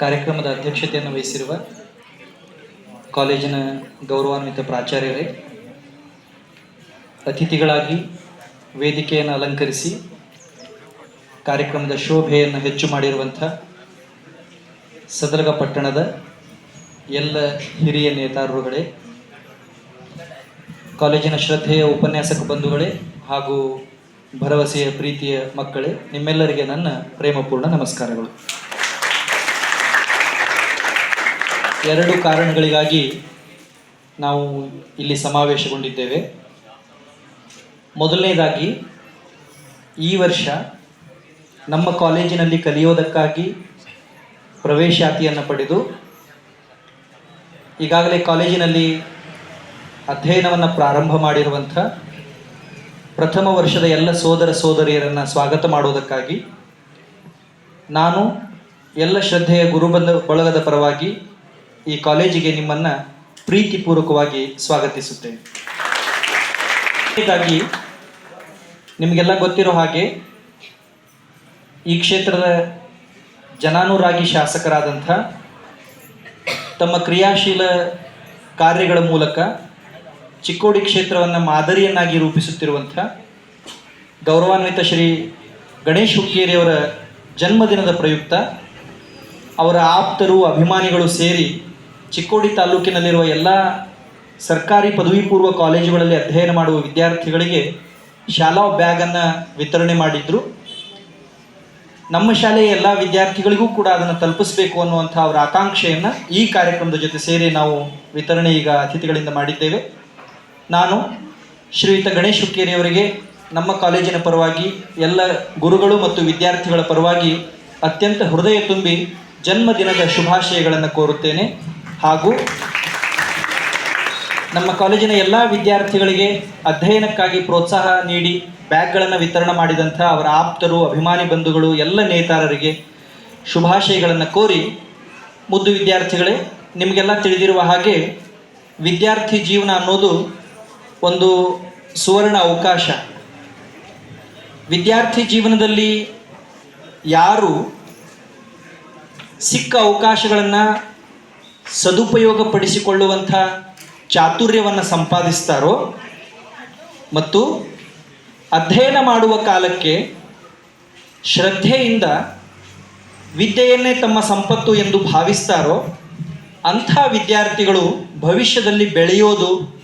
ಕಾರ್ಯಕ್ರಮದ ಅಧ್ಯಕ್ಷತೆಯನ್ನು ವಹಿಸಿರುವ ಕಾಲೇಜಿನ ಗೌರವಾನ್ವಿತ ಪ್ರಾಚಾರ್ಯರೇ, ಅತಿಥಿಗಳಾಗಿ ವೇದಿಕೆಯನ್ನು ಅಲಂಕರಿಸಿ ಕಾರ್ಯಕ್ರಮದ ಶೋಭೆಯನ್ನು ಹೆಚ್ಚು ಮಾಡಿರುವಂಥ ಸದರಗ ಪಟ್ಟಣದ ಎಲ್ಲ ಹಿರಿಯ ನೇತಾರರುಗಳೇ, ಕಾಲೇಜಿನ ಶ್ರದ್ಧೆಯ ಉಪನ್ಯಾಸಕ ಬಂಧುಗಳೇ ಹಾಗೂ ಭರವಸೆಯ ಪ್ರೀತಿಯ ಮಕ್ಕಳೇ, ನಿಮ್ಮೆಲ್ಲರಿಗೆ ನನ್ನ ಪ್ರೇಮಪೂರ್ಣ ನಮಸ್ಕಾರಗಳು. ಎರಡು ಕಾರಣಗಳಿಗಾಗಿ ನಾವು ಇಲ್ಲಿ ಸಮಾವೇಶಗೊಂಡಿದ್ದೇವೆ. ಮೊದಲನೇದಾಗಿ, ಈ ವರ್ಷ ನಮ್ಮ ಕಾಲೇಜಿನಲ್ಲಿ ಕಲಿಯೋದಕ್ಕಾಗಿ ಪ್ರವೇಶಾತಿಯನ್ನು ಪಡೆದು, ಈಗಾಗಲೇ ಕಾಲೇಜಿನಲ್ಲಿ ಅಧ್ಯಯನವನ್ನು ಪ್ರಾರಂಭ ಮಾಡಿರುವಂಥ ಪ್ರಥಮ ವರ್ಷದ ಎಲ್ಲ ಸೋದರ ಸೋದರಿಯರನ್ನು ಸ್ವಾಗತ ಮಾಡುವುದಕ್ಕಾಗಿ, ನಾನು ಎಲ್ಲ ಶ್ರದ್ಧೆಯ ಗುರುಬಂಧ ಬಳಗದ ಪರವಾಗಿ ಈ ಕಾಲೇಜಿಗೆ ನಿಮ್ಮನ್ನ ಪ್ರೀತಿಪೂರ್ವಕವಾಗಿ ಸ್ವಾಗತಿಸುತ್ತೇನೆ. ಹೀಗಾಗಿ ನಿಮಗೆಲ್ಲ ಗೊತ್ತಿರೋ ಹಾಗೆ ಈ ಕ್ಷೇತ್ರದ ಜನಾನುರಾಗಿ ಶಾಸಕರಾದಂಥ ತಮ್ಮ ಕ್ರಿಯಾಶೀಲ ಕಾರ್ಯಗಳ ಮೂಲಕ ಚಿಕ್ಕೋಡಿ ಕ್ಷೇತ್ರವನ್ನು ಮಾದರಿಯನ್ನಾಗಿ ರೂಪಿಸುತ್ತಿರುವಂಥ ಗೌರವಾನ್ವಿತ ಶ್ರೀ ಗಣೇಶ್ ಹುಕ್ಕೇರಿಯವರ ಜನ್ಮದಿನದ ಪ್ರಯುಕ್ತ ಅವರ ಆಪ್ತರು ಅಭಿಮಾನಿಗಳು ಸೇರಿ ಚಿಕ್ಕೋಡಿ ತಾಲೂಕಿನಲ್ಲಿರುವ ಎಲ್ಲ ಸರ್ಕಾರಿ ಪದವಿ ಪೂರ್ವ ಕಾಲೇಜುಗಳಲ್ಲಿ ಅಧ್ಯಯನ ಮಾಡುವ ವಿದ್ಯಾರ್ಥಿಗಳಿಗೆ ಶಾಲಾ ಬ್ಯಾಗನ್ನು ವಿತರಣೆ ಮಾಡಿದ್ರು. ನಮ್ಮ ಶಾಲೆಯ ಎಲ್ಲ ವಿದ್ಯಾರ್ಥಿಗಳಿಗೂ ಕೂಡ ಅದನ್ನು ತಲುಪಿಸಬೇಕು ಅನ್ನುವಂಥ ಅವರ ಆಕಾಂಕ್ಷೆಯನ್ನು ಈ ಕಾರ್ಯಕ್ರಮದ ಜೊತೆ ಸೇರಿ ನಾವು ವಿತರಣೆ ಈಗ ಅತಿಥಿಗಳಿಂದ ಮಾಡಿದ್ದೇವೆ. ನಾನು ಶ್ರೀಯುತ ಗಣೇಶ್ ಹುಕ್ಕೇರಿಯವರಿಗೆ ನಮ್ಮ ಕಾಲೇಜಿನ ಪರವಾಗಿ ಎಲ್ಲ ಗುರುಗಳು ಮತ್ತು ವಿದ್ಯಾರ್ಥಿಗಳ ಪರವಾಗಿ ಅತ್ಯಂತ ಹೃದಯ ತುಂಬಿ ಜನ್ಮದಿನದ ಶುಭಾಶಯಗಳನ್ನು ಕೋರುತ್ತೇನೆ. ಹಾಗೂ ನಮ್ಮ ಕಾಲೇಜಿನ ಎಲ್ಲ ವಿದ್ಯಾರ್ಥಿಗಳಿಗೆ ಅಧ್ಯಯನಕ್ಕಾಗಿ ಪ್ರೋತ್ಸಾಹ ನೀಡಿ ಬ್ಯಾಗ್ಗಳನ್ನು ವಿತರಣೆ ಮಾಡಿದಂಥ ಅವರ ಆಪ್ತರು, ಅಭಿಮಾನಿ ಬಂಧುಗಳು, ಎಲ್ಲ ನೇತಾರರಿಗೆ ಶುಭಾಶಯಗಳನ್ನು ಕೋರಿ ಮುದ್ದು ವಿದ್ಯಾರ್ಥಿಗಳೇ, ನಿಮಗೆಲ್ಲ ತಿಳಿದಿರುವ ಹಾಗೆ ವಿದ್ಯಾರ್ಥಿ ಜೀವನ ಅನ್ನೋದು ಒಂದು ಸುವರ್ಣ ಅವಕಾಶ. ವಿದ್ಯಾರ್ಥಿ ಜೀವನದಲ್ಲಿ ಯಾರು ಸಿಕ್ಕ ಅವಕಾಶಗಳನ್ನು ಸದುಪಯೋಗಪಡಿಸಿಕೊಳ್ಳುವಂಥ ಚಾತುರ್ಯವನ್ನು ಸಂಪಾದಿಸ್ತಾರೋ ಮತ್ತು ಅಧ್ಯಯನ ಮಾಡುವ ಕಾಲಕ್ಕೆ ಶ್ರದ್ಧೆಯಿಂದ ವಿದ್ಯೆಯನ್ನೇ ತಮ್ಮ ಸಂಪತ್ತು ಎಂದು ಭಾವಿಸ್ತಾರೋ ಅಂಥ ವಿದ್ಯಾರ್ಥಿಗಳು ಭವಿಷ್ಯದಲ್ಲಿ ಬೆಳೆಯೋದು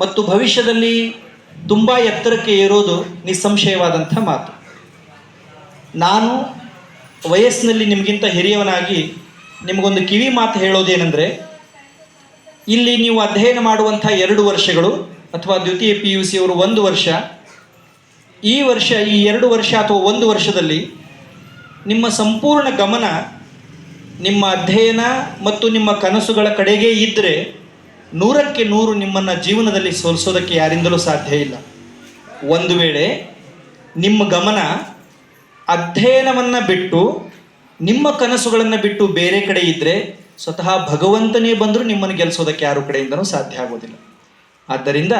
ಮತ್ತು ಭವಿಷ್ಯದಲ್ಲಿ ತುಂಬ ಎತ್ತರಕ್ಕೆ ಏರೋದು ನಿಸ್ಸಂಶಯವಾದಂಥ ಮಾತು. ನಾನು ವಯಸ್ಸಿನಲ್ಲಿ ನಿಮಗಿಂತ ಹಿರಿಯವನಾಗಿ ನಿಮಗೊಂದು ಕಿವಿ ಮಾತು ಹೇಳೋದೇನೆಂದರೆ, ಇಲ್ಲಿ ನೀವು ಅಧ್ಯಯನ ಮಾಡುವಂಥ ಎರಡು ವರ್ಷಗಳು ಅಥವಾ ದ್ವಿತೀಯ ಪಿ ಯು ಸಿ ಅವರು ಒಂದು ವರ್ಷ, ಈ ವರ್ಷ, ಈ ಎರಡು ವರ್ಷ ಅಥವಾ ಒಂದು ವರ್ಷದಲ್ಲಿ ನಿಮ್ಮ ಸಂಪೂರ್ಣ ಗಮನ ನಿಮ್ಮ ಅಧ್ಯಯನ ಮತ್ತು ನಿಮ್ಮ ಕನಸುಗಳ ಕಡೆಗೇ ಇದ್ದರೆ ನೂರಕ್ಕೆ ನೂರು ನಿಮ್ಮನ್ನು ಜೀವನದಲ್ಲಿ ಸೋಲಿಸೋದಕ್ಕೆ ಯಾರಿಂದಲೂ ಸಾಧ್ಯ ಇಲ್ಲ. ಒಂದು ವೇಳೆ ನಿಮ್ಮ ಗಮನ ಅಧ್ಯಯನವನ್ನು ಬಿಟ್ಟು ನಿಮ್ಮ ಕನಸುಗಳನ್ನು ಬಿಟ್ಟು ಬೇರೆ ಕಡೆ ಇದ್ದರೆ ಸ್ವತಃ ಭಗವಂತನೇ ಬಂದರೂ ನಿಮ್ಮನ್ನು ಗೆಲ್ಲಿಸೋದಕ್ಕೆ ಯಾರು ಕಡೆಯಿಂದನೂ ಸಾಧ್ಯ ಆಗೋದಿಲ್ಲ. ಆದ್ದರಿಂದ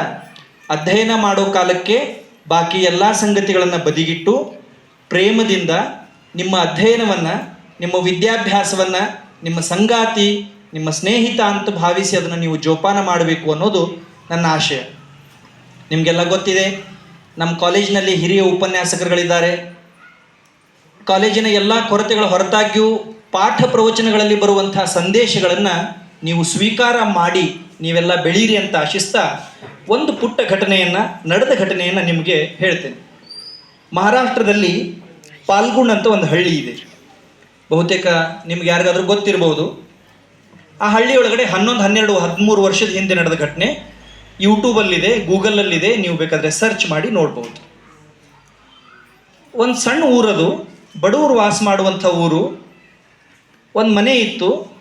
ಅಧ್ಯಯನ ಮಾಡೋ ಕಾಲಕ್ಕೆ ಬಾಕಿ ಎಲ್ಲ ಸಂಗತಿಗಳನ್ನು ಬದಿಗಿಟ್ಟು ಪ್ರೇಮದಿಂದ ನಿಮ್ಮ ಅಧ್ಯಯನವನ್ನು, ನಿಮ್ಮ ವಿದ್ಯಾಭ್ಯಾಸವನ್ನು, ನಿಮ್ಮ ಸಂಗಾತಿ, ನಿಮ್ಮ ಸ್ನೇಹಿತ ಅಂತ ಭಾವಿಸಿ ಅದನ್ನು ನೀವು ಜೋಪಾನ ಮಾಡಬೇಕು ಅನ್ನೋದು ನನ್ನ ಆಶಯ. ನಿಮಗೆಲ್ಲ ಗೊತ್ತಿದೆ ನಮ್ಮ ಕಾಲೇಜಿನಲ್ಲಿ ಹಿರಿಯ ಉಪನ್ಯಾಸಕರುಗಳಿದ್ದಾರೆ. ಕಾಲೇಜಿನ ಎಲ್ಲ ಕೊರತೆಗಳ ಹೊರತಾಗಿಯೂ ಪಾಠ ಪ್ರವಚನಗಳಲ್ಲಿ ಬರುವಂತಹ ಸಂದೇಶಗಳನ್ನು ನೀವು ಸ್ವೀಕಾರ ಮಾಡಿ ನೀವೆಲ್ಲ ಬೆಳೀರಿ ಅಂತ ಆಶಿಸ್ತಾ ಒಂದು ಪುಟ್ಟ ಘಟನೆಯನ್ನು, ನಡೆದ ಘಟನೆಯನ್ನು ನಿಮಗೆ ಹೇಳ್ತೇನೆ. ಮಹಾರಾಷ್ಟ್ರದಲ್ಲಿ ಪಾಲ್ಗುಣ್ ಅಂತ ಒಂದು ಹಳ್ಳಿ ಇದೆ. ಬಹುತೇಕ ನಿಮ್ಗೆ ಯಾರಿಗಾದ್ರೂ ಗೊತ್ತಿರ್ಬೋದು. ಆ ಹಳ್ಳಿಯೊಳಗಡೆ ಹನ್ನೊಂದು, ಹನ್ನೆರಡು, ಹದಿಮೂರು ವರ್ಷದ ಹಿಂದೆ ನಡೆದ ಘಟನೆ. ಯೂಟ್ಯೂಬಲ್ಲಿದೆ ಗೂಗಲಲ್ಲಿದೆ ನೀವು ಬೇಕಾದರೆ ಸರ್ಚ್ ಮಾಡಿ ನೋಡ್ಬೋದು. ಒಂದು ಸಣ್ಣ ಊರದು ಬಡವರು ವಾಸ ಮಾಡುವಂಥ ಊರು. ಒಂದು ಮನೆ ಇತ್ತು.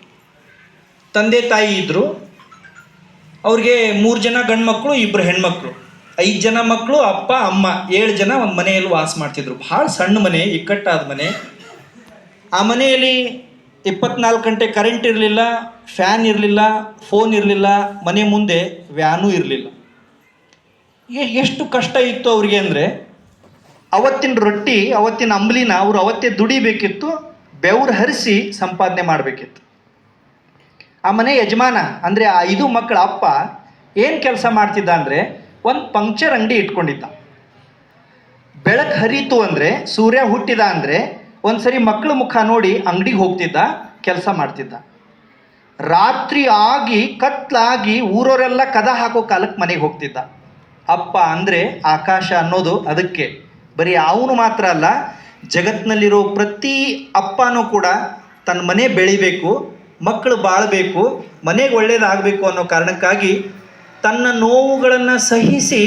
ತಂದೆ ತಾಯಿ ಇದ್ದರು ಅವ್ರಿಗೆ ಮೂರು ಜನ ಗಂಡು ಮಕ್ಕಳು ಇಬ್ಬರು ಹೆಣ್ಮಕ್ಳು. ಐದು ಜನ ಮಕ್ಕಳು ಅಪ್ಪ, ಅಮ್ಮ. ಏಳು ಜನ ಒಂದು ಮನೆಯಲ್ಲಿ ವಾಸ ಮಾಡ್ತಿದ್ರು. ಭಾಳ ಸಣ್ಣ ಮನೆ, ಇಕ್ಕಟ್ಟಾದ ಮನೆ. ಆ ಮನೆಯಲ್ಲಿ ಇಪ್ಪತ್ನಾಲ್ಕು ಗಂಟೆ ಕರೆಂಟ್ ಇರಲಿಲ್ಲ ಫ್ಯಾನ್ ಇರಲಿಲ್ಲ ಫೋನ್ ಇರಲಿಲ್ಲ, ಮನೆ ಮುಂದೆ ವ್ಯಾನೂ ಇರಲಿಲ್ಲ. ಎಷ್ಟು ಕಷ್ಟ ಇತ್ತು ಅವ್ರಿಗೆ ಅಂದರೆ ಅವತ್ತಿನ ರೊಟ್ಟಿ, ಅವತ್ತಿನ ಅಂಬಲಿನ ಅವರು ಅವತ್ತೇ ದುಡಿಬೇಕಿತ್ತು, ಬೆವ್ರು ಹರಿಸಿ ಸಂಪಾದನೆ ಮಾಡಬೇಕಿತ್ತು. ಆ ಮನೆ ಯಜಮಾನ, ಅಂದರೆ ಆ ಐದು ಮಕ್ಕಳ ಅಪ್ಪ ಏನು ಕೆಲಸ ಮಾಡ್ತಿದ್ದ ಅಂದರೆ ಒಂದು ಪಂಕ್ಚರ್ ಅಂಗಡಿ ಇಟ್ಕೊಂಡಿದ್ದ. ಬೆಳಕು ಹರಿತು ಅಂದರೆ, ಸೂರ್ಯ ಹುಟ್ಟಿದ ಅಂದರೆ ಒಂದ್ಸರಿ ಮಕ್ಕಳ ಮುಖ ನೋಡಿ ಅಂಗಡಿಗೆ ಹೋಗ್ತಿದ್ದ, ಕೆಲಸ ಮಾಡ್ತಿದ್ದ. ರಾತ್ರಿ ಆಗಿ, ಕತ್ಲಾಗಿ ಊರವರೆಲ್ಲ ಕದ ಹಾಕೋ ಕಾಲಕ್ಕೆ ಮನೆಗೆ ಹೋಗ್ತಿದ್ದ. ಅಪ್ಪ ಅಂದರೆ ಆಕಾಶ ಅನ್ನೋದು ಅದಕ್ಕೆ. ಬರೀ ಅವನು ಮಾತ್ರ ಅಲ್ಲ ಜಗತ್ತಿನಲ್ಲಿರೋ ಪ್ರತಿ ಅಪ್ಪನೂ ಕೂಡ ತನ್ನ ಮನೆ ಬೆಳಿಬೇಕು, ಮಕ್ಕಳು ಬಾಳಬೇಕು, ಮನೆಗೆ ಒಳ್ಳೇದಾಗಬೇಕು ಅನ್ನೋ ಕಾರಣಕ್ಕಾಗಿ ತನ್ನ ನೋವುಗಳನ್ನು ಸಹಿಸಿ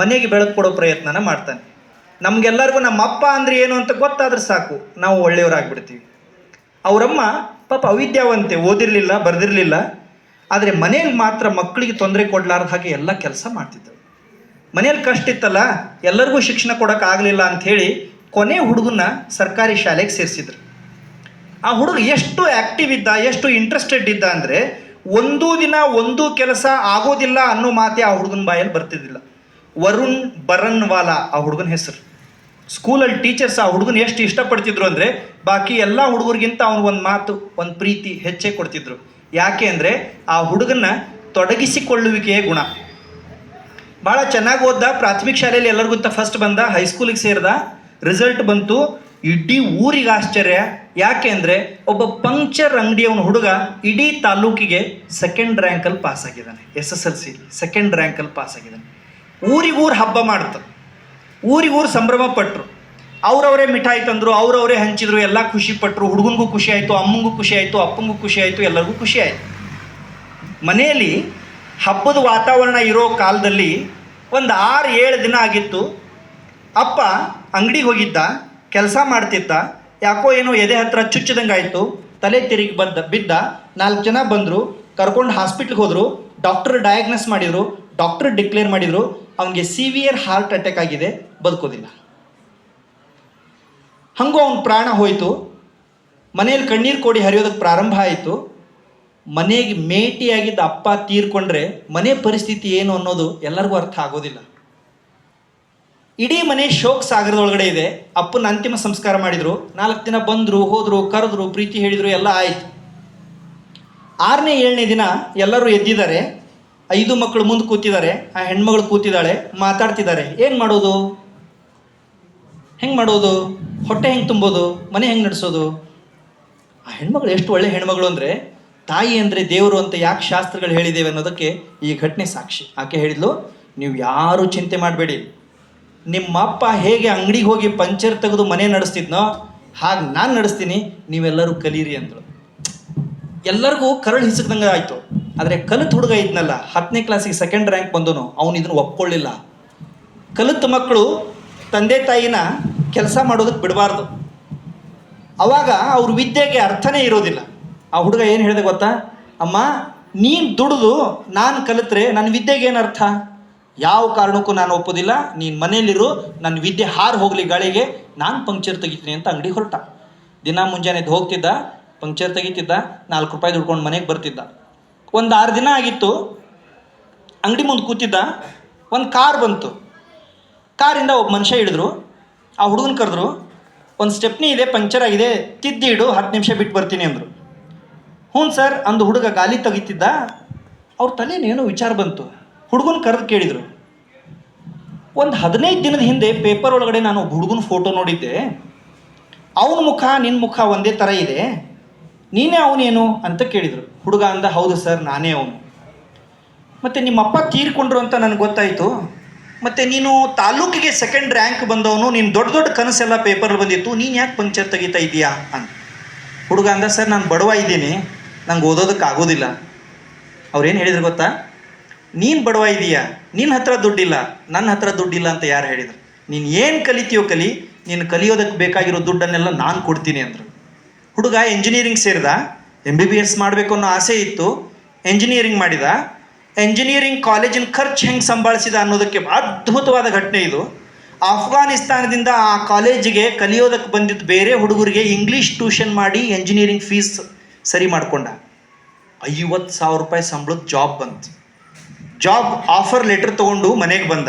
ಮನೆಗೆ ಬೆಳಕು ಕೊಡೋ ಪ್ರಯತ್ನನ ಮಾಡ್ತಾನೆ. ನಮಗೆಲ್ಲರಿಗೂ ನಮ್ಮ ಅಪ್ಪ ಅಂದರೆ ಏನು ಅಂತ ಗೊತ್ತಾದ್ರೆ ಸಾಕು, ನಾವು ಒಳ್ಳೆಯವರಾಗ್ಬಿಡ್ತೀವಿ. ಅವರಮ್ಮ ಪಾಪ ಅವಿದ್ಯಾವಂತೆ, ಓದಿರಲಿಲ್ಲ, ಬರೆದಿರಲಿಲ್ಲ, ಆದರೆ ಮನೇಲಿ ಮಾತ್ರ ಮಕ್ಕಳಿಗೆ ತೊಂದರೆ ಕೊಡಲಾರ್ದ ಹಾಗೆ ಎಲ್ಲ ಕೆಲಸ ಮಾಡ್ತಿದ್ದರು ಮನೇಲಿ ಕಷ್ಟ ಇತ್ತಲ್ಲ, ಎಲ್ಲರಿಗೂ ಶಿಕ್ಷಣ ಕೊಡೋಕ್ಕಾಗಲಿಲ್ಲ ಅಂಥೇಳಿ ಕೊನೆ ಹುಡುಗನ ಸರ್ಕಾರಿ ಶಾಲೆಗೆ ಸೇರಿಸಿದ್ರು. ಆ ಹುಡುಗ ಎಷ್ಟು ಆ್ಯಕ್ಟಿವ್ ಇದ್ದ, ಎಷ್ಟು ಇಂಟ್ರೆಸ್ಟೆಡ್ ಇದ್ದ ಅಂದರೆ ಒಂದೂ ದಿನ ಒಂದೂ ಕೆಲಸ ಆಗೋದಿಲ್ಲ ಅನ್ನೋ ಮಾತೆ ಆ ಹುಡುಗನ ಬಾಯಲ್ಲಿ ಬರ್ತಿದ್ದಿಲ್ಲ. ವರುಣ್ ಬರನ್ವಾಲಾ ಆ ಹುಡುಗನ ಹೆಸರು. ಸ್ಕೂಲಲ್ಲಿ ಟೀಚರ್ಸ್ ಆ ಹುಡುಗನ ಎಷ್ಟು ಇಷ್ಟಪಡ್ತಿದ್ರು ಅಂದರೆ ಬಾಕಿ ಎಲ್ಲ ಹುಡುಗರಿಗಿಂತ ಅವ್ನು ಒಂದು ಮಾತು, ಒಂದು ಪ್ರೀತಿ ಹೆಚ್ಚೇ ಕೊಡ್ತಿದ್ರು. ಯಾಕೆ ಅಂದರೆ ಆ ಹುಡುಗನ ತೊಡಗಿಸಿಕೊಳ್ಳುವಿಕೆಯೇ ಗುಣ. ಭಾಳ ಚೆನ್ನಾಗಿ ಓದ್ದ. ಪ್ರಾಥಮಿಕ ಶಾಲೆಯಲ್ಲಿ ಎಲ್ಲರಿಗಿಂತ ಫಸ್ಟ್ ಬಂದ. ಹೈಸ್ಕೂಲಿಗೆ ಸೇರಿದ. ರಿಸಲ್ಟ್ ಬಂತು. ಇಡೀ ಊರಿಗೆ ಆಶ್ಚರ್ಯ. ಯಾಕೆ ಅಂದರೆ ಒಬ್ಬ ಪಂಕ್ಚರ್ ಅಂಗಡಿಯವನ ಹುಡುಗ ಇಡೀ ತಾಲೂಕಿಗೆ ಸೆಕೆಂಡ್ ರ್ಯಾಂಕಲ್ಲಿ ಪಾಸ್ ಆಗಿದ್ದಾನೆ. S S L C second ರ್ಯಾಂಕಲ್ಲಿ pass ಆಗಿದ್ದಾನೆ. ಊರಿಗೂರು ಹಬ್ಬ ಮಾಡ್ತಾರೆ ಊರಿಗೂರು ಸಂಭ್ರಮ ಪಟ್ಟರು ಅವ್ರವರೇ ಮಿಠಾಯಿ ತಂದರು, ಅವ್ರವರೇ ಹಂಚಿದ್ರು, ಎಲ್ಲ ಖುಷಿ ಪಟ್ಟರು ಹುಡುಗನಿಗೂ ಖುಷಿ ಆಯಿತು ಅಮ್ಮಂಗೂ ಖುಷಿ ಆಯಿತು ಅಪ್ಪಂಗೂ ಖುಷಿ ಆಯಿತು, ಎಲ್ಲರಿಗೂ ಖುಷಿ ಆಯಿತು. ಮನೆಯಲ್ಲಿ ಹಬ್ಬದ ವಾತಾವರಣ ಇರೋ ಕಾಲದಲ್ಲಿ ಒಂದು ಆರು ಏಳು ದಿನ ಆಗಿತ್ತು. ಅಪ್ಪ ಅಂಗಡಿಗೆ ಹೋಗಿದ್ದ, ಕೆಲಸ ಮಾಡ್ತಿದ್ದ, ಯಾಕೋ ಏನೋ ಎದೆ ಹತ್ರ ಚುಚ್ಚಿದಂಗೆ ಆಯಿತು. ತಲೆ ತಿರುಗಿ ಬಂದ, ಬಿದ್ದ. ನಾಲ್ಕು ಜನ ಬಂದರು, ಕರ್ಕೊಂಡು ಹಾಸ್ಪಿಟ್ಲಿಗೆ ಹೋದರು. ಡಾಕ್ಟರ್ ಡಯಾಗ್ನೋಸ್ ಮಾಡಿದರು, ಡಾಕ್ಟರ್ ಡಿಕ್ಲೇರ್ ಮಾಡಿದರು. ಅವನಿಗೆ ಸಿವಿಯರ್ ಹಾರ್ಟ್ ಅಟ್ಯಾಕ್ ಆಗಿದೆ, ಬದುಕೋದಿಲ್ಲ. ಹಂಗೂ ಅವನ ಪ್ರಾಣ ಹೋಯಿತು. ಮನೆಯಲ್ಲಿ ಕಣ್ಣೀರು ಕೋಡಿ ಹರಿಯೋದಕ್ಕೆ ಪ್ರಾರಂಭ ಆಯಿತು. ಮನೆಗೆ ಮೇಟಿಯಾಗಿದ್ದ ಅಪ್ಪ ತೀರ್ಕೊಂಡ್ರೆ ಮನೆ ಪರಿಸ್ಥಿತಿ ಏನು ಅನ್ನೋದು ಎಲ್ಲರಿಗೂ ಅರ್ಥ ಆಗೋದಿಲ್ಲ. ಇಡೀ ಮನೆ ಶೋಕ್ ಸಾಗರದೊಳಗಡೆ ಇದೆ. ಅಪ್ಪನ ಅಂತಿಮ ಸಂಸ್ಕಾರ ಮಾಡಿದ್ರು. ನಾಲ್ಕು ದಿನ ಬಂದರು, ಹೋದರು, ಕರೆದ್ರು, ಪ್ರೀತಿ ಹೇಳಿದರು, ಎಲ್ಲ ಆಯಿತು. ಆರನೇ, ಏಳನೇ ದಿನ ಎಲ್ಲರೂ ಎದ್ದಿದ್ದಾರೆ. ಐದು ಮಕ್ಕಳು ಮುಂದೆ ಕೂತಿದ್ದಾರೆ. ಆ ಹೆಣ್ಮಗಳು ಕೂತಿದ್ದಾಳೆ, ಮಾತಾಡ್ತಿದ್ದಾರೆ. ಏನು ಮಾಡೋದು? ಹೆಂಗೆ ಮಾಡೋದು? ಹೊಟ್ಟೆ ಹೆಂಗೆ ತುಂಬೋದು? ಮನೆ ಹೆಂಗೆ ನಡೆಸೋದು? ಆ ಹೆಣ್ಮಗಳು ಎಷ್ಟು ಒಳ್ಳೆ ಹೆಣ್ಮಗಳು ಅಂದರೆ ತಾಯಿ ಅಂದರೆ ದೇವರು ಅಂತ ಯಾಕೆ ಶಾಸ್ತ್ರಗಳು ಹೇಳಿದ್ದೇವೆ ಅನ್ನೋದಕ್ಕೆ ಈ ಘಟನೆ ಸಾಕ್ಷಿ. ಆಕೆ ಹೇಳಿದ್ಲು, ನೀವು ಯಾರೂ ಚಿಂತೆ ಮಾಡಬೇಡಿ. ನಿಮ್ಮ ಅಪ್ಪ ಹೇಗೆ ಅಂಗಡಿಗೆ ಹೋಗಿ ಪಂಚರ್ ತೆಗೆದು ಮನೆ ನಡೆಸ್ತಿದ್ನೋ ಹಾಗೆ ನಾನು ನಡೆಸ್ತೀನಿ, ನೀವೆಲ್ಲರೂ ಕಲೀರಿ ಅಂದಳು. ಎಲ್ಲರಿಗೂ ಕರಳು ಹಿಸಕ್ದಂಗೆ ಆಯಿತು. ಆದರೆ ಕಲಿತ ಹುಡುಗ ಇದ್ನಲ್ಲ, ಹತ್ತನೇ ಕ್ಲಾಸಿಗೆ ಸೆಕೆಂಡ್ ರ್ಯಾಂಕ್ ಬಂದನು ಅವನು ಇದನ್ನು ಒಪ್ಕೊಳ್ಳಿಲ್ಲ. ಕಲಿತ ಮಕ್ಕಳು ತಂದೆ ತಾಯಿನ ಕೆಲಸ ಮಾಡೋದಕ್ಕೆ ಬಿಡಬಾರ್ದು. ಅವಾಗ ಅವ್ರ ವಿದ್ಯೆಗೆ ಅರ್ಥನೇ ಇರೋದಿಲ್ಲ. ಆ ಹುಡುಗ ಏನು ಹೇಳಿದೆ ಗೊತ್ತಾ? ಅಮ್ಮ, ನೀನು ದುಡಿದು ನಾನು ಕಲಿತ್ರೆ ನನ್ನ ವಿದ್ಯೆಗೆ ಏನು ಅರ್ಥ? ಯಾವ ಕಾರಣಕ್ಕೂ ನಾನು ಒಪ್ಪೋದಿಲ್ಲ. ನೀನು ಮನೆಯಲ್ಲಿರು ನನ್ನ ವಿದ್ಯೆ ಹಾರು ಹೋಗಲಿ ಗಾಳಿಗೆ. ನಾನು ಪಂಕ್ಚರ್ ತೆಗಿತೀನಿ ಅಂತ ಅಂಗಡಿ ಹೊರಟ. ದಿನ ಮುಂಜಾನೆ ಹೋಗ್ತಿದ್ದ, ಪಂಕ್ಚರ್ ತೆಗಿತಿದ್ದ, ನಾಲ್ಕು ರೂಪಾಯಿ ದುಡ್ಕೊಂಡು ಮನೆಗೆ ಬರ್ತಿದ್ದ. ಒಂದು ಆರು ದಿನ ಆಗಿತ್ತು, ಅಂಗಡಿ ಮುಂದೆ ಕೂತಿದ್ದ, ಒಂದು ಕಾರ್ ಬಂತು. ಕಾರಿಂದ ಒಬ್ಬ ಮನುಷ್ಯ ಹಿಡಿದ್ರು. ಆ ಹುಡುಗನ ಕರೆದ್ರು, ಒಂದು ಸ್ಟೆಪ್ನಿ ಇದೆ, ಪಂಕ್ಚರ್ ಆಗಿದೆ, ತಿದ್ದಿ ಇಡು, ಹತ್ತು ನಿಮಿಷ ಬಿಟ್ಟು ಬರ್ತೀನಿ ಅಂದರು. ಹ್ಞೂ ಸರ್, ಅಂದು ಹುಡುಗ ಗಾಲಿ ತೆಗಿತಿದ್ದ. ಅವ್ರ ತಲೆನೇನೋ ವಿಚಾರ ಬಂತು. ಹುಡುಗನ ಕರೆದು ಕೇಳಿದರು. ಒಂದು ಹದಿನೈದು ದಿನದ ಹಿಂದೆ ಪೇಪರ್ ಒಳಗಡೆ ನಾನು ಹುಡುಗನ ಫೋಟೋ ನೋಡಿದ್ದೆ. ಅವನ ಮುಖ ನಿನ್ನ ಮುಖ ಒಂದೇ ಥರ ಇದೆ. ನೀನೇ ಅವನೇನು ಅಂತ ಕೇಳಿದರು. ಹುಡುಗ ಅಂದ, ಹೌದು ಸರ್, ನಾನೇ ಅವನು. ಮತ್ತು ನಿಮ್ಮಪ್ಪ ತೀರ್ಕೊಂಡ್ರು ಅಂತ ನನಗೆ ಗೊತ್ತಾಯಿತು. ಮತ್ತು ನೀನು ತಾಲೂಕಿಗೆ ಸೆಕೆಂಡ್ ರ್ಯಾಂಕ್ ಬಂದವನು, ನೀನು ದೊಡ್ಡ ದೊಡ್ಡ ಕನಸೆಲ್ಲ ಪೇಪರ್ ಬಂದಿತ್ತು, ನೀನು ಯಾಕೆ ಪಂಚರ್ ತೆಗಿತಾ ಇದೀಯಾ ಅಂತ. ಹುಡುಗ ಅಂದ, ಸರ್, ನಾನು ಬಡವ ಇದ್ದೀನಿ. ನಂಗೆ ಓದೋದಕ್ಕೆ ಆಗೋದಿಲ್ಲ. ಅವ್ರೇನು ಹೇಳಿದ್ರು ಗೊತ್ತಾ? ನೀನು ಬಡವ ಇದೀಯಾ? ನಿನ್ನ ಹತ್ರ ದುಡ್ಡಿಲ್ಲ? ನನ್ನ ಹತ್ರ ದುಡ್ಡಿಲ್ಲ ಅಂತ ಯಾರು ಹೇಳಿದರು? ನೀನು ಏನು ಕಲಿತೀಯೋ ಕಲಿ, ನೀನು ಕಲಿಯೋದಕ್ಕೆ ಬೇಕಾಗಿರೋ ದುಡ್ಡನ್ನೆಲ್ಲ ನಾನು ಕೊಡ್ತೀನಿ ಅಂದರು. ಹುಡುಗ ಎಂಜಿನಿಯರಿಂಗ್ ಸೇರಿದ? ಎಂ ಬಿ ಬಿ ಎಸ್ ಮಾಡಬೇಕು ಅನ್ನೋ ಆಸೆ ಇತ್ತು. ಎಂಜಿನಿಯರಿಂಗ್ ಮಾಡಿದ? ಎಂಜಿನಿಯರಿಂಗ್ ಕಾಲೇಜಿನ ಖರ್ಚು ಹೆಂಗೆ ಸಂಭಾಳಿಸಿದ ಅನ್ನೋದಕ್ಕೆ ಅದ್ಭುತವಾದ ಘಟನೆ ಇದು. ಅಫ್ಘಾನಿಸ್ತಾನದಿಂದ ಆ ಕಾಲೇಜಿಗೆ ಕಲಿಯೋದಕ್ಕೆ ಬಂದಿದ್ದು ಬೇರೆ ಹುಡುಗರಿಗೆ ಇಂಗ್ಲೀಷ್ ಟ್ಯೂಷನ್ ಮಾಡಿ ಎಂಜಿನಿಯರಿಂಗ್ ಫೀಸ್ ಸರಿ ಮಾಡಿಕೊಂಡ. ಐವತ್ತು ಸಾವಿರ ರೂಪಾಯಿ ಸಂಬಳದ ಜಾಬ್ ಬಂತು. ಜಾಬ್ ಆಫರ್ ಲೆಟರ್ ತೊಗೊಂಡು ಮನೆಗೆ ಬಂದ.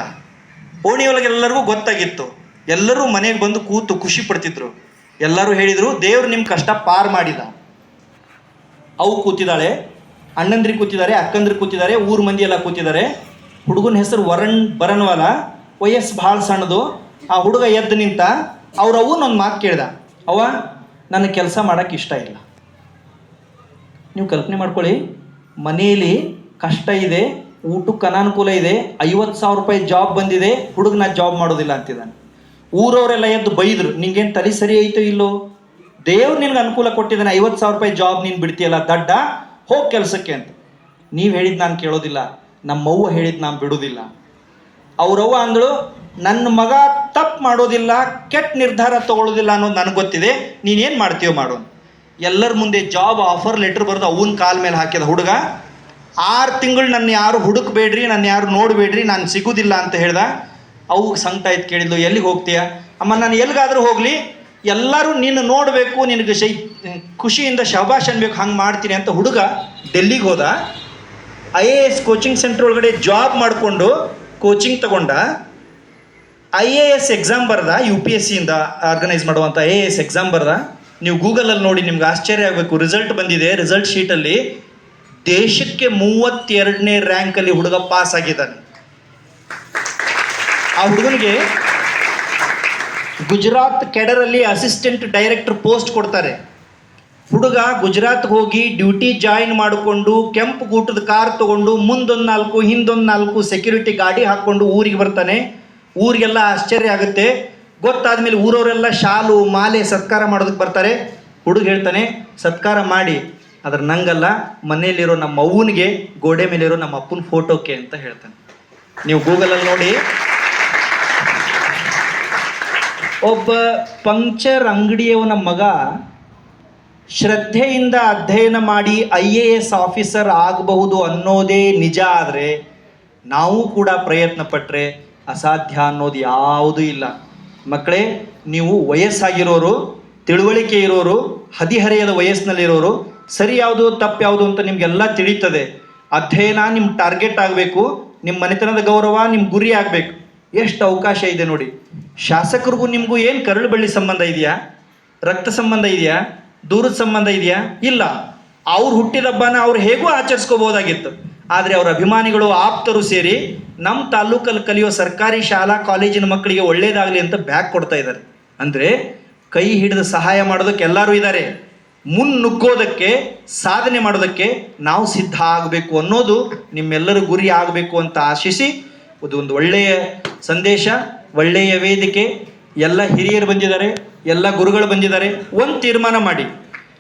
ಓಣಿಯೊಳಗೆ ಎಲ್ಲರಿಗೂ ಗೊತ್ತಾಗಿತ್ತು. ಎಲ್ಲರೂ ಮನೆಗೆ ಬಂದು ಕೂತು ಖುಷಿ ಪಡ್ತಿದ್ರು. ಎಲ್ಲರೂ ಹೇಳಿದರು, ದೇವ್ರು ನಿಮ್ಮ ಕಷ್ಟ ಪಾರ್ ಮಾಡಿದ. ಅವು ಕೂತಿದ್ದಾಳೆ, ಅಣ್ಣಂದ್ರಿ ಕೂತಿದ್ದಾರೆ, ಅಕ್ಕಂದ್ರಿ ಕೂತಿದ್ದಾರೆ, ಊರು ಮಂದಿ ಎಲ್ಲ ಕೂತಿದ್ದಾರೆ. ಹುಡುಗನ ಹೆಸರು ವರಣ್ ಬರನ್ವಾಲ, ವಯಸ್ಸು ಭಾಳ ಸಣ್ಣದು. ಆ ಹುಡುಗ ಎದ್ದು ನಿಂತ, ಅವ್ರ ಅವನೊಂದು ಮಾತು ಕೇಳ್ದ ಅವ ನನಗೆ ಕೆಲಸ ಮಾಡೋಕ್ಕೆ ಇಷ್ಟ ಇಲ್ಲ. ನೀವು ಕಲ್ಪನೆ ಮಾಡ್ಕೊಳ್ಳಿ, ಮನೆಯಲ್ಲಿ ಕಷ್ಟ ಇದೆ, ಊಟಕ್ಕೆ ಅನಾನುಕೂಲ ಇದೆ, ಐವತ್ತು ಸಾವಿರ ರೂಪಾಯಿ ಜಾಬ್ ಬಂದಿದೆ, ಹುಡುಗನ ಜಾಬ್ ಮಾಡೋದಿಲ್ಲ ಅಂತಿದ್ದಾನೆ. ಊರವರೆಲ್ಲ ಎದ್ದು ಬೈದ್ರು, ನಿಂಗೇನು ತಲೆ ಸರಿ ಐತೋ ಇಲ್ಲೋ? ದೇವ್ರು ನಿನ್ಗೆ ಅನುಕೂಲ ಕೊಟ್ಟಿದ್ದಾನೆ, ಐವತ್ತು ಸಾವಿರ ರೂಪಾಯಿ ಜಾಬ್ ನೀನು ಬಿಡ್ತೀಯಲ್ಲ, ದಡ್ಡ, ಹೋಗಿ ಕೆಲಸಕ್ಕೆ ಅಂತ. ನೀವು ಹೇಳಿದ್ದು ನಾನು ಕೇಳೋದಿಲ್ಲ, ನಮ್ಮವ್ವ ಹೇಳಿದ್ದು ನಾನು ಬಿಡೋದಿಲ್ಲ. ಅವ್ರವ್ವ ಅಂದಳು, ನನ್ನ ಮಗ ತಪ್ಪು ಮಾಡೋದಿಲ್ಲ, ಕೆಟ್ಟ ನಿರ್ಧಾರ ತಗೊಳ್ಳೋದಿಲ್ಲ ಅನ್ನೋದು ನನಗೆ ಗೊತ್ತಿದೆ ನೀನೇನು ಮಾಡ್ತೀಯೋ ಮಾಡು ಅಂತ. ಎಲ್ಲರ ಮುಂದೆ ಜಾಬ್ ಆಫರ್ ಲೆಟ್ರ್ ಬರೆದು ಅವನ ಕಾಲ ಮೇಲೆ ಹಾಕಿದ ಹುಡುಗ, ಆರು ತಿಂಗಳು ನನ್ನ ಯಾರು ಹುಡುಕ್ಬೇಡ್ರಿ ನನ್ನ ಯಾರು ನೋಡಬೇಡ್ರಿ, ನಾನು ಸಿಗುದಿಲ್ಲ ಅಂತ ಹೇಳ್ದ. ಅವು ಸಂಕಟ ಆಯ್ತು ಕೇಳಿದ್ಲು, ಎಲ್ಲಿಗೆ ಹೋಗ್ತೀಯ? ಅಮ್ಮ, ನಾನು ಎಲ್ಲಿಗಾದ್ರೂ ಹೋಗಲಿ, ಎಲ್ಲರೂ ನಿನ್ನ ನೋಡಬೇಕು, ನಿನಗೆ ಶೈ, ಖುಷಿಯಿಂದ ಶಬಾಷ್ ಅನ್ಬೇಕು, ಹಂಗೆ ಮಾಡ್ತೀನಿ ಅಂತ ಹುಡುಗ ಡೆಲ್ಲಿಗೆ ಹೋದ. I A S coaching centre ಒಳಗಡೆ ಜಾಬ್ ಮಾಡಿಕೊಂಡು ಕೋಚಿಂಗ್ ತಗೊಂಡ. ಐ ಎ ಎಸ್ ಎಕ್ಸಾಮ್ ಬರ್ದ ಯು ಪಿ ಎಸ್ ಸಿಯಿಂದ ಆರ್ಗನೈಸ್ ಮಾಡುವಂಥ ಐ ಎ ಎಸ್ ಎಕ್ಸಾಮ್ ಬರ್ದ. ನೀವು ಗೂಗಲಲ್ಲಿ ನೋಡಿ ನಿಮ್ಗೆ ಆಶ್ಚರ್ಯ ಆಗಬೇಕು. ರಿಸಲ್ಟ್ ಬಂದಿದೆ. ರಿಸಲ್ಟ್ ಶೀಟಲ್ಲಿ ದೇಶಕ್ಕೆ ಮೂವತ್ತೆರಡನೇ ರ್ಯಾಂಕಲ್ಲಿ ಹುಡುಗ ಪಾಸ್ ಆಗಿದ್ದಾನೆ. ಆ ಹುಡುಗನಿಗೆ ಗುಜರಾತ್ ಕೆಡರಲ್ಲಿ ಅಸಿಸ್ಟೆಂಟ್ ಡೈರೆಕ್ಟರ್ ಪೋಸ್ಟ್ ಕೊಡ್ತಾರೆ. ಹುಡುಗ ಗುಜರಾತ್ ಹೋಗಿ ಡ್ಯೂಟಿ ಜಾಯಿನ್ ಮಾಡಿಕೊಂಡು ಕೆಂಪು ಗೂಟದ ಕಾರ್ ತಗೊಂಡು ಮುಂದೊಂದು ನಾಲ್ಕು, ಹಿಂದೊಂದು ನಾಲ್ಕು ಸೆಕ್ಯೂರಿಟಿ ಗಾಡಿ ಹಾಕ್ಕೊಂಡು ಊರಿಗೆ ಬರ್ತಾನೆ. ಊರಿಗೆಲ್ಲ ಆಶ್ಚರ್ಯ ಆಗುತ್ತೆ. ಗೊತ್ತಾದ್ಮೇಲೆ ಊರವರೆಲ್ಲ ಶಾಲು, ಮಾಲೆ ಸತ್ಕಾರ ಮಾಡೋದಕ್ಕೆ ಬರ್ತಾರೆ. ಹುಡುಗ ಹೇಳ್ತಾನೆ, ಸತ್ಕಾರ ಮಾಡಿ, ಆದ್ರೆ ನಂಗಲ್ಲ, ಮನೆಯಲ್ಲಿರೋ ನಮ್ಮ ಅವ್ವನಿಗೆ ಗೋಡೆ ಮೇಲಿರೋ ನಮ್ಮ ಅಪ್ಪನ ಫೋಟೋಕ್ಕೆ ಅಂತ ಹೇಳ್ತಾನೆ. ನೀವು ಗೂಗಲಲ್ಲಿ ನೋಡಿ. ಒಬ್ಬ ಪಂಕ್ಚರ್ ಅಂಗಡಿಯವನ ಮಗ ಶ್ರದ್ಧೆಯಿಂದ ಅಧ್ಯಯನ ಮಾಡಿ ಐ ಎ ಎಸ್ ಆಫೀಸರ್ ಆಗಬಹುದು ಅನ್ನೋದೇ ನಿಜ ಆದರೆ, ನಾವು ಕೂಡ ಪ್ರಯತ್ನ ಪಟ್ಟರೆ ಅಸಾಧ್ಯ ಅನ್ನೋದು ಯಾವುದೂ ಇಲ್ಲ. ಮಕ್ಕಳೇ, ನೀವು ವಯಸ್ಸಾಗಿರೋರು, ತಿಳುವಳಿಕೆ ಇರೋರು, ಹದಿಹರೆಯದ ವಯಸ್ಸಿನಲ್ಲಿರೋರು, ಸರಿ ಯಾವುದು, ತಪ್ಪು ಯಾವುದು ಅಂತ ನಿಮಗೆಲ್ಲ ತಿಳಿತದೆ. ಅಧ್ಯಯನ ನಿಮ್ಮ ಟಾರ್ಗೆಟ್ ಆಗಬೇಕು ನಿಮ್ಮ ಮನೆತನದ ಗೌರವ ನಿಮ್ಮ ಗುರಿ ಆಗಬೇಕು. ಎಷ್ಟು ಅವಕಾಶ ಇದೆ ನೋಡಿ. ಶಾಸಕರಿಗೂ ನಿಮಗೂ ಏನು ಕರಳು ಬಳ್ಳಿ ಸಂಬಂಧ ಇದೆಯಾ? ರಕ್ತ ಸಂಬಂಧ ಇದೆಯಾ? ದೂರದ ಸಂಬಂಧ ಇದೆಯಾ? ಇಲ್ಲ. ಅವ್ರು ಹುಟ್ಟಿದ ಹಬ್ಬನ ಅವ್ರು ಹೇಗೂ ಆಚರಿಸ್ಕೋಬೋದಾಗಿತ್ತು. ಆದರೆ ಅವರ ಅಭಿಮಾನಿಗಳು ಆಪ್ತರು ಸೇರಿ ನಮ್ಮ ತಾಲೂಕಲ್ಲಿ ಕಲಿಯೋ ಸರ್ಕಾರಿ ಶಾಲಾ ಕಾಲೇಜಿನ ಮಕ್ಕಳಿಗೆ ಒಳ್ಳೇದಾಗಲಿ ಅಂತ ಬ್ಯಾಗ್ ಕೊಡ್ತಾ ಇದ್ದಾರೆ. ಅಂದರೆ ಕೈ ಹಿಡಿದು ಸಹಾಯ ಮಾಡೋದಕ್ಕೆ ಎಲ್ಲರೂ ಇದ್ದಾರೆ. ಮುನ್ನುಗ್ಗೋದಕ್ಕೆ ಸಾಧನೆ ಮಾಡೋದಕ್ಕೆ ನಾವು ಸಿದ್ಧ ಆಗಬೇಕು ಅನ್ನೋದು ನಿಮ್ಮೆಲ್ಲರ ಗುರಿ ಆಗಬೇಕು ಅಂತ ಆಶಿಸಿ ಇದು ಒಂದು ಒಳ್ಳೆಯ ಸಂದೇಶ, ಒಳ್ಳೆಯ ವೇದಿಕೆ. ಎಲ್ಲ ಹಿರಿಯರು ಬಂದಿದ್ದಾರೆ, ಎಲ್ಲ ಗುರುಗಳು ಬಂದಿದ್ದಾರೆ. ಒಂದು ತೀರ್ಮಾನ ಮಾಡಿ.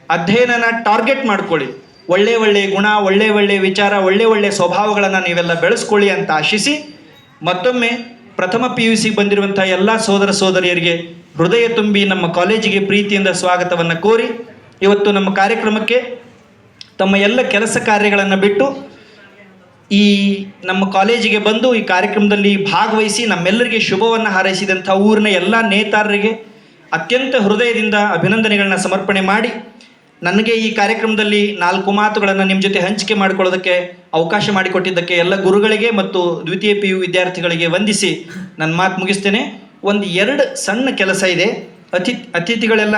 ಅಧ್ಯಯನನ ಟಾರ್ಗೆಟ್ ಮಾಡ್ಕೊಳ್ಳಿ. ಒಳ್ಳೆ ಒಳ್ಳೆ ಗುಣ, ಒಳ್ಳೆ ಒಳ್ಳೆ ವಿಚಾರ, ಒಳ್ಳೆ ಒಳ್ಳೆ ಸ್ವಭಾವಗಳನ್ನು ನೀವೆಲ್ಲ ಬೆಳೆಸ್ಕೊಳ್ಳಿ ಅಂತ ಆಶಿಸಿ ಮತ್ತೊಮ್ಮೆ ಪ್ರಥಮ ಪಿ ಯು ಸಿ ಬಂದಿರುವಂಥ ಎಲ್ಲ ಸೋದರ ಸೋದರಿಯರಿಗೆ ಹೃದಯ ತುಂಬಿ ನಮ್ಮ ಕಾಲೇಜಿಗೆ ಪ್ರೀತಿಯಿಂದ ಸ್ವಾಗತವನ್ನು ಕೋರಿ ಇವತ್ತು ನಮ್ಮ ಕಾರ್ಯಕ್ರಮಕ್ಕೆ ತಮ್ಮ ಎಲ್ಲ ಕೆಲಸ ಕಾರ್ಯಗಳನ್ನು ಬಿಟ್ಟು ಈ ನಮ್ಮ ಕಾಲೇಜಿಗೆ ಬಂದು ಈ ಕಾರ್ಯಕ್ರಮದಲ್ಲಿ ಭಾಗವಹಿಸಿ ನಮ್ಮೆಲ್ಲರಿಗೆ ಶುಭವನ್ನು ಹಾರೈಸಿದಂಥ ಊರಿನ ಎಲ್ಲ ನೇತಾರರಿಗೆ ಅತ್ಯಂತ ಹೃದಯದಿಂದ ಅಭಿನಂದನೆಗಳನ್ನ ಸಮರ್ಪಣೆ ಮಾಡಿ ನನಗೆ ಈ ಕಾರ್ಯಕ್ರಮದಲ್ಲಿ ನಾಲ್ಕು ಮಾತುಗಳನ್ನು ನಿಮ್ಮ ಜೊತೆ ಹಂಚಿಕೆ ಮಾಡಿಕೊಳ್ಳೋದಕ್ಕೆ ಅವಕಾಶ ಮಾಡಿಕೊಟ್ಟಿದ್ದಕ್ಕೆ ಎಲ್ಲ ಗುರುಗಳಿಗೆ ಮತ್ತು ದ್ವಿತೀಯ ಪಿ ಯು ವಿದ್ಯಾರ್ಥಿಗಳಿಗೆ ವಂದಿಸಿ ನನ್ನ ಮಾತು ಮುಗಿಸ್ತೇನೆ. ಒಂದು ಎರಡು ಸಣ್ಣ ಕೆಲಸ ಇದೆ. ಅತಿ, ಅತಿಥಿಗಳೆಲ್ಲ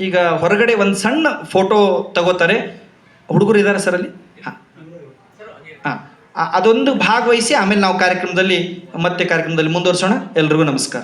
ಈಗ ಹೊರಗಡೆ ಒಂದು ಸಣ್ಣ ಫೋಟೋ ತಗೋತಾರೆ. ಹುಡುಗರು ಇದ್ದಾರೆ ಸರ್ ಅಲ್ಲಿ? ಹಾಂ. ಹಾಂ. ಅದೊಂದು ಭಾಗವಹಿಸಿ ಆಮೇಲೆ ನಾವು ಕಾರ್ಯಕ್ರಮದಲ್ಲಿ ಮತ್ತೆ ಕಾರ್ಯಕ್ರಮದಲ್ಲಿ ಮುಂದುವರಿಸೋಣ. ಎಲ್ರಿಗೂ ನಮಸ್ಕಾರ.